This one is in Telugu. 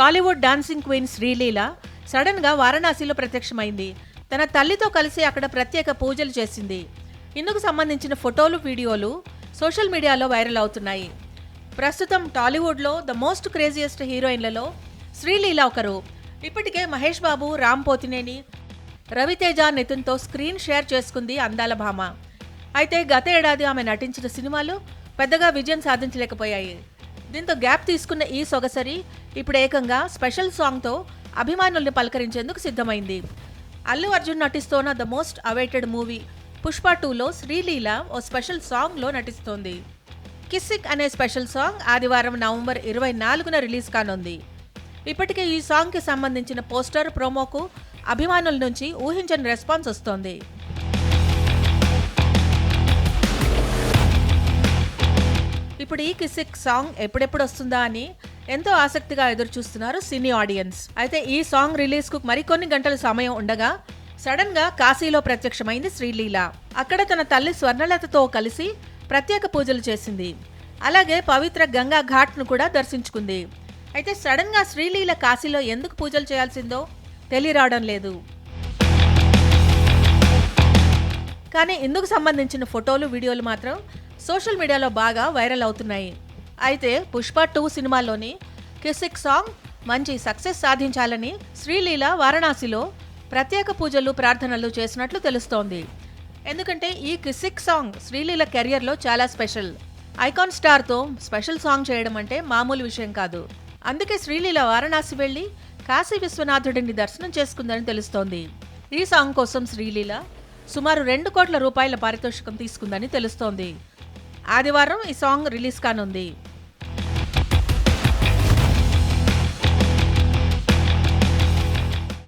టాలీవుడ్ డాన్సింగ్ క్వీన్ శ్రీలీల సడన్గా వారణాసిలో ప్రత్యక్షమైంది. తన తల్లితో కలిసి అక్కడ ప్రత్యేక పూజలు చేసింది. ఇందుకు సంబంధించిన ఫోటోలు వీడియోలు సోషల్ మీడియాలో వైరల్ అవుతున్నాయి. ప్రస్తుతం టాలీవుడ్లో ద మోస్ట్ క్రేజియెస్ట్ హీరోయిన్లలో శ్రీలీల ఒకరు. ఇప్పటికే మహేష్ బాబు రామ్ పోతినేని రవితేజ నితిన్తో స్క్రీన్ షేర్ చేసుకుంది అందాల భామ. అయితే గత ఏడాది ఆమె నటించిన సినిమాలు పెద్దగా విజయం సాధించలేకపోయాయి. దీంతో గ్యాప్ తీసుకున్న ఈ సొగసరి ఇప్పుడు ఏకంగా స్పెషల్ సాంగ్తో అభిమానుల్ని పలకరించేందుకు సిద్ధమైంది. Allu Arjun నటిస్తోన్న the most awaited movie Pushpa టూలో శ్రీలీల ఓ స్పెషల్ సాంగ్లో నటిస్తోంది. కిస్సిక్ అనే స్పెషల్ సాంగ్ ఆదివారం నవంబర్ ఇరవై నాలుగున రిలీజ్ కానుంది. ఇప్పటికే ఈ సాంగ్కి సంబంధించిన పోస్టర్ ప్రోమోకు అభిమానుల నుంచి ఊహించని రెస్పాన్స్ వస్తోంది. ఇప్పుడు ఈ కిసిక్ సాంగ్ ఎప్పుడెప్పుడు వస్తుందా అని ఎంతో ఆసక్తిగా ఎదురు చూస్తున్నారు సినీ ఆడియన్స్. అయితే ఈ సాంగ్ రిలీజ్కు మరికొన్ని గంటల సమయం ఉండగా సడన్గా కాశీలో ప్రత్యక్షమైంది శ్రీలీల. అక్కడ తన తల్లి స్వర్ణలతతో కలిసి ప్రత్యేక పూజలు చేసింది. అలాగే పవిత్ర గంగా ఘాట్ను కూడా దర్శించుకుంది. అయితే సడన్గా శ్రీలీల కాశీలో ఎందుకు పూజలు చేయాల్సిందో తెలియరావడం లేదు. కానీ ఇందుకు సంబంధించిన ఫోటోలు వీడియోలు మాత్రం సోషల్ మీడియాలో బాగా వైరల్ అవుతున్నాయి. అయితే పుష్ప టూ సినిమాలోని కిసిక్ సాంగ్ మంచి సక్సెస్ సాధించాలని శ్రీలీల వారణాసిలో ప్రత్యేక పూజలు ప్రార్థనలు చేసినట్లు తెలుస్తోంది. ఎందుకంటే ఈ కిసిక్ సాంగ్ శ్రీలీల కెరియర్లో చాలా స్పెషల్. ఐకాన్ స్టార్తో స్పెషల్ సాంగ్ చేయడం అంటే మామూలు విషయం కాదు. అందుకే శ్రీలీల వారణాసి వెళ్ళి కాశీ విశ్వనాథుడిని దర్శనం చేసుకుందని తెలుస్తోంది. ఈ సాంగ్ కోసం శ్రీలీల సుమారు రెండు కోట్ల రూపాయల పారితోషికం తీసుకుందని తెలుస్తోంది. ఆదివారం ఈ సాంగ్ రిలీజ్ కానుంది